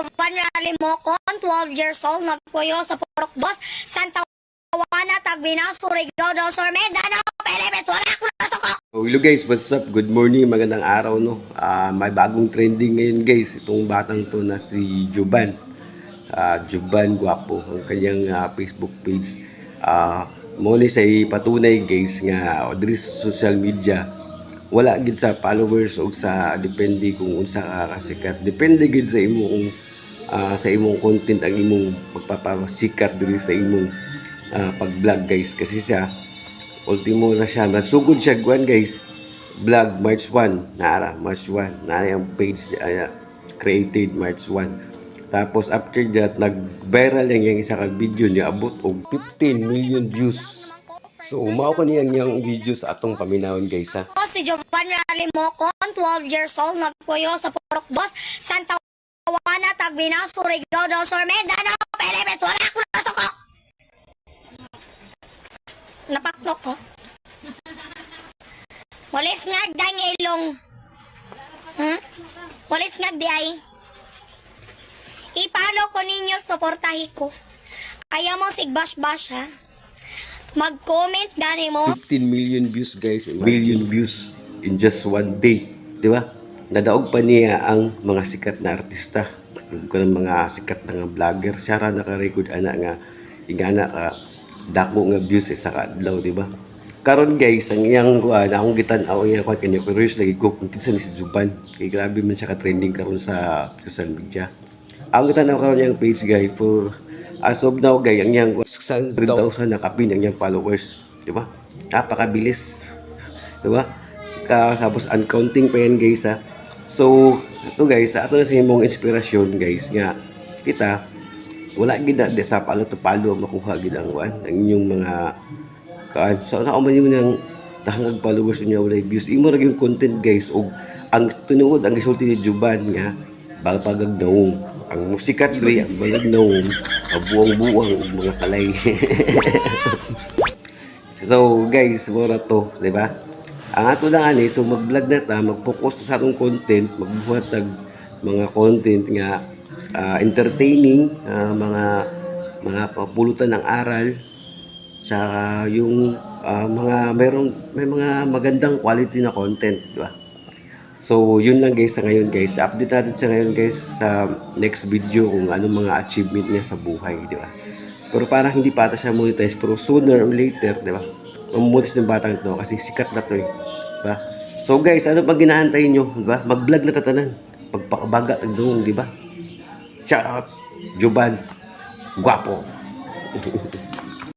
Jovan Ralimocon, 12 years old, nagpuyo sa Purok Boss, Santa Juana, Tagbina, Surigao, Sur, Mindanao, Philippines. Wala ko na suko! Oh, hello guys, what's up? Good morning, magandang araw no. Ah, may bagong trending ngayon guys, itong batang to na si Juban. Ah, Juban Guapo, ang kanyang ah, Facebook page. Mo ni say patunay guys nga o diri sa social media wala gid sa followers o sa depende kung unsa ka kasikat. Depende gid sa imo kung ah, sa imong content ang imong pagpapasikat diri sa imong ah, pag-vlog guys. Kasi siya ultimo na siya. Nagsugod siya guan guys. Vlog March 1 naara March 1 naara yung page uh, created March 1 tapos after that nag-viral lang yung isa ka video niya abot og 15 million views. So mao ko niyang yung video sa atong paminawon guys ha. Si Jovan Ralimocon, 12 years old, nagpuyo sa Purok Boss, Santa Juana, Tagbina, Surigao, del Sur, Mindanao, Philippines. Wala ko na suko! Napaklok ko. Walis ngag dang ilong. Hmm? Walis ngag di ay. Ipalo ko ninyo, suportahi ko. Ayaw mo sigbash-bash ha. Mag-comment gani mo. 15 million views guys million views in just one day di ba nadaog pa niya ang mga sikat na artista ko ng mga sikat na nga vlogger. Siya ra naka-record ana nga ingana ka dako nga views sa kadlaw di ba? Karon guys ang iyang kuan akong gitan-aw iya kuan kanya curious lagi ko kung kinsa ni si Juban. Kay grabe man siya ka trending karon sa social media. Ang gitan-aw karon yang page guys for as of now guys ang iyang 600,000 na kapin ang iyang followers di ba? Napakabilis di ba? Ka tapos uncounting pa yan guys ha so ito guys ato na sa imong inspirasyon guys nga kita wala gid na di sa palo to palo makuha gid ang wan ang inyong mga kaan. So na man yun ang tahangag followers niya wala views. Imo ra yung content guys og ang tinuod ang gisulti ni Juban nga balpagag naong. Ang musikat diri ang balag naong. Buwang-buwang og mga kalay. So guys, mura to, di ba? Ang ato lang ani, so mag-vlog na ta, mag-focus sa atong content, magbuhat tag mga content nga ah, entertaining, ah, mga mga kapulutan ng aral, sa yung ah, mga mayroong may mga magandang quality na content, di ba? So, yun lang guys sa ngayon guys. Update natin sa ngayon guys sa next video kung anong mga achievement niya sa buhay, di ba? Pero parang hindi pa ata siya monetize pero sooner or later, di ba? Mamonetize ng batang ito kasi sikat na to eh. Di ba? So guys, ano pag ginaantay nyo? Di ba? Mag-vlog na tatanan. Pagpakabaga, tagdoong, di ba? Shout out, Juban. Guwapo.